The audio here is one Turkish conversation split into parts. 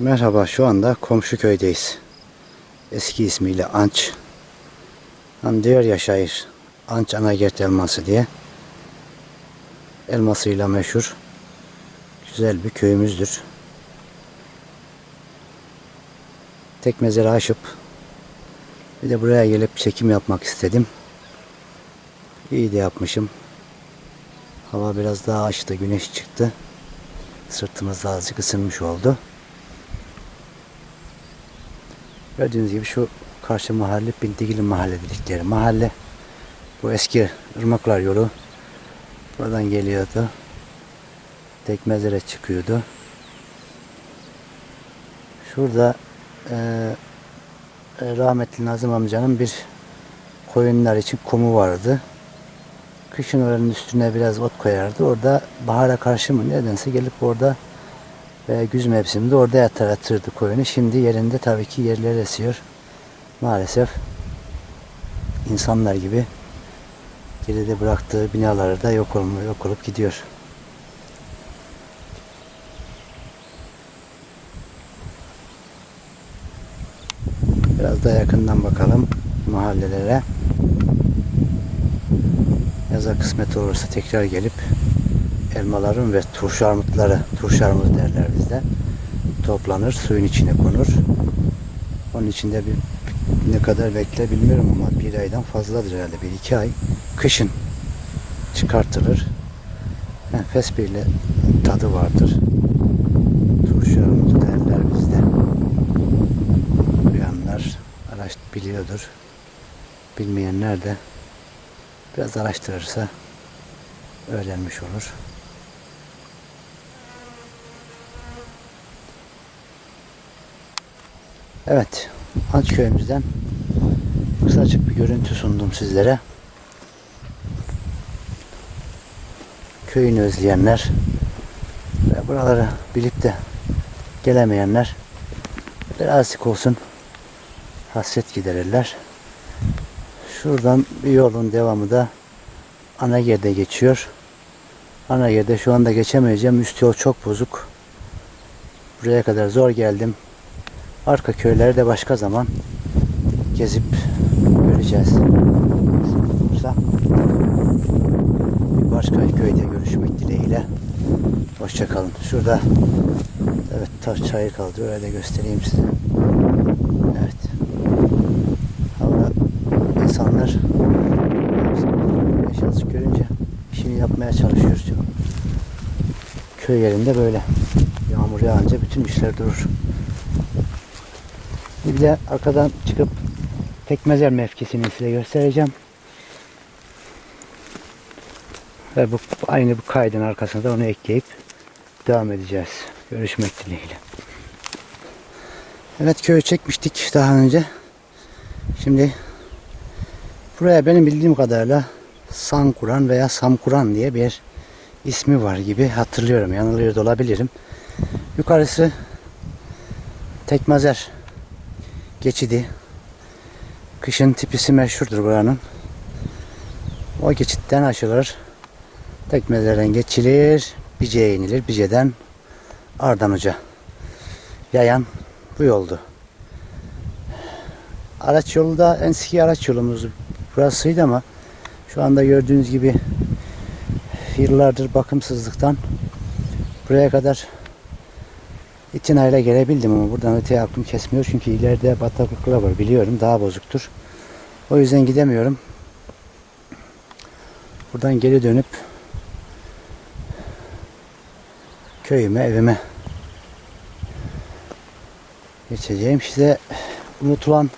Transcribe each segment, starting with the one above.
Merhaba şu anda komşu köydeyiz. Eski ismiyle Anç. Hani diyor ya Anç Anagert elması diye. Elmasıyla meşhur. Güzel bir köyümüzdür. Tek mezara aşıp bir de buraya gelip çekim yapmak istedim. İyi de yapmışım. Hava biraz daha açtı, güneş çıktı. Sırtımız da azıcık ısınmış oldu. Gördüğünüz gibi şu karşı mahalle Bintigili mahalle dedikleri mahalle. Bu eski ırmaklar yolu. Buradan geliyordu. Tekmezlere çıkıyordu. Şurada e, e, rahmetli Nazım amcanın bir koyunlar için kumu vardı. Kışın oranın üstüne biraz ot koyardı. Orada bahara karşı mı nedense gelip orada ve güz mevsiminde orada yatırdı koyunu. Şimdi yerinde tabii ki yerler esiyor. Maalesef insanlar gibi geride bıraktığı binaları da yok, olmuyor, yok olup gidiyor. Biraz daha yakından bakalım mahallelere. Yaza kısmet olursa tekrar gelip elmaların ve turşu armutları, turşu armut derler bizde. Toplanır, suyun içine konur. Onun içinde bir ne kadar bekler bilmiyorum ama bir aydan fazladır herhalde. Bir iki ay. Kışın çıkartılır. Enfes bir tadı vardır. Turşu armutu derler bizde. Duyanlar araş biliyordur. Bilmeyenler de biraz araştırırsa öğrenmiş olur. Evet, Anç köyümüzden kısacık bir görüntü sundum sizlere. Köyünü özleyenler ve buraları bilip de gelemeyenler birazcık olsun hasret giderirler. Şuradan bir yolun devamı da Anager'de geçiyor. Anager'de şu anda geçemeyeceğim. Üst yol çok bozuk. Buraya kadar zor geldim. Arka köyleri de başka zaman gezip göreceğiz. Olursa bir başka köyde görüşmek dileğiyle. Hoşçakalın. Şurada evet taş çayır kaldı. Öyle de göstereyim size. Evet. Hava insanlar azıcık görünce işini yapmaya çalışıyor. Köy yerinde böyle. Yağmur yağınca bütün işler durur. De arkadan çıkıp Tekmezer mevkisini size göstereceğim. Ve bu aynı bu kaydın arkasına da onu ekleyip devam edeceğiz. Görüşmek dileğiyle. Evet köyü çekmiştik daha önce. Şimdi buraya benim bildiğim kadarıyla Sankuran veya Samkuran diye bir ismi var gibi hatırlıyorum. Yanılıyor da olabilirim. Yukarısı Tekmazer geçidi. Kışın tipisi meşhurdur buranın. O geçitten aşılır. Tekmelerden geçilir. Bice'ye inilir. Bice'den Ardanuca. Yayan bu yoldu. Araç yolu da en eski araç yolumuz burasıydı ama şu anda gördüğünüz gibi yıllardır bakımsızlıktan buraya kadar itinayla gelebildim ama buradan öteye aklım kesmiyor çünkü ileride bataklıklar var biliyorum daha bozuktur. O yüzden gidemiyorum. Buradan geri dönüp köyüme, evime geçeceğim. Size unutulan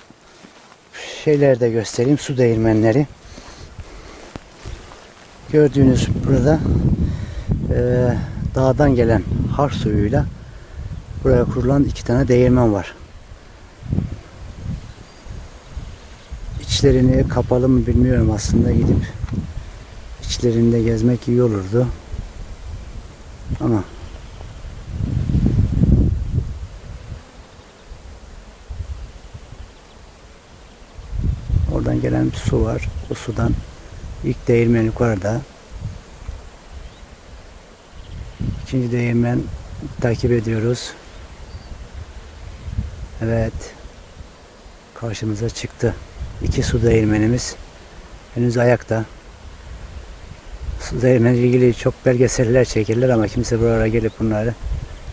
şeyleri de göstereyim. Su değirmenleri. Gördüğünüz burada eee, dağdan gelen har suyuyla buraya kurulan iki tane değirmen var. İçlerini kapalı mı bilmiyorum aslında gidip içlerinde gezmek iyi olurdu. Ama oradan gelen bir su var. O sudan ilk değirmen yukarıda. İkinci değirmen takip ediyoruz. Evet. Karşımıza çıktı. İki su değirmenimiz. Henüz ayakta. Su değirmeniyle ilgili çok belgeseller çekirler ama kimse buralara gelip bunları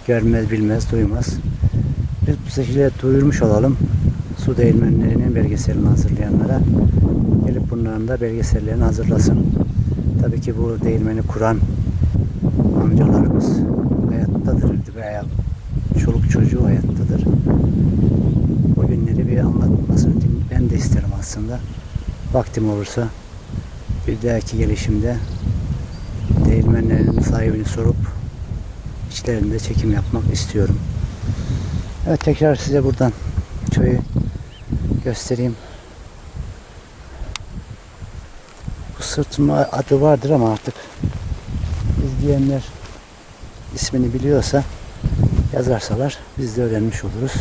görmez, bilmez, duymaz. Biz bu şekilde duyurmuş olalım. Su değirmenlerinin belgeselini hazırlayanlara gelip bunların da belgesellerini hazırlasın. Tabii ki bu değirmeni kuran amcalarımız hayattadır veya çoluk çocuğu hayattadır. O günleri bir anlatmasını ben de isterim aslında. Vaktim olursa bir dahaki gelişimde değirmenlerin sahibini sorup içlerinde çekim yapmak istiyorum. Evet tekrar size buradan köyü göstereyim. Bu sırtma adı vardır ama artık izleyenler ismini biliyorsa yazarsalar biz de öğrenmiş oluruz.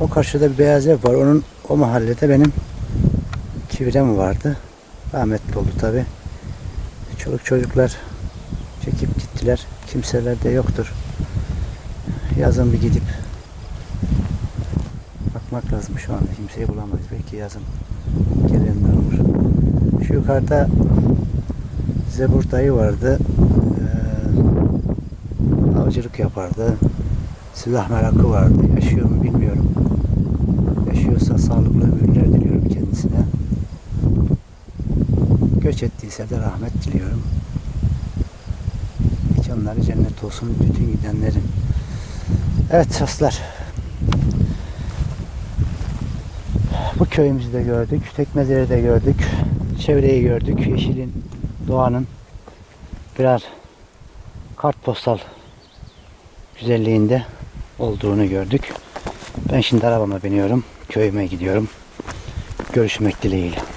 O karşıda bir beyaz ev var. Onun o mahallede benim kivirem vardı. Rahmetli oldu tabi. Çoluk çocuklar çekip gittiler. Kimseler de yoktur. Yazın bir gidip bakmak lazım şu anda. Kimseyi bulamayız. Belki yazın gelenler olur. Şu yukarıda Zebur dayı vardı. Avcılık yapardı. Silah merakı vardı. Yaşıyor mu bilmiyorum. Yaşıyorsa sağlıklı ömürler diliyorum kendisine. Göç ettiyse de rahmet diliyorum. Mekanları cennet olsun bütün gidenlerin. Evet dostlar. Bu köyümüzü de gördük. Tekmeleri de gördük. Çevreyi gördük. Yeşilin, doğanın birer kartpostal güzelliğinde olduğunu gördük. Ben şimdi arabama biniyorum. Köyüme gidiyorum. Görüşmek dileğiyle.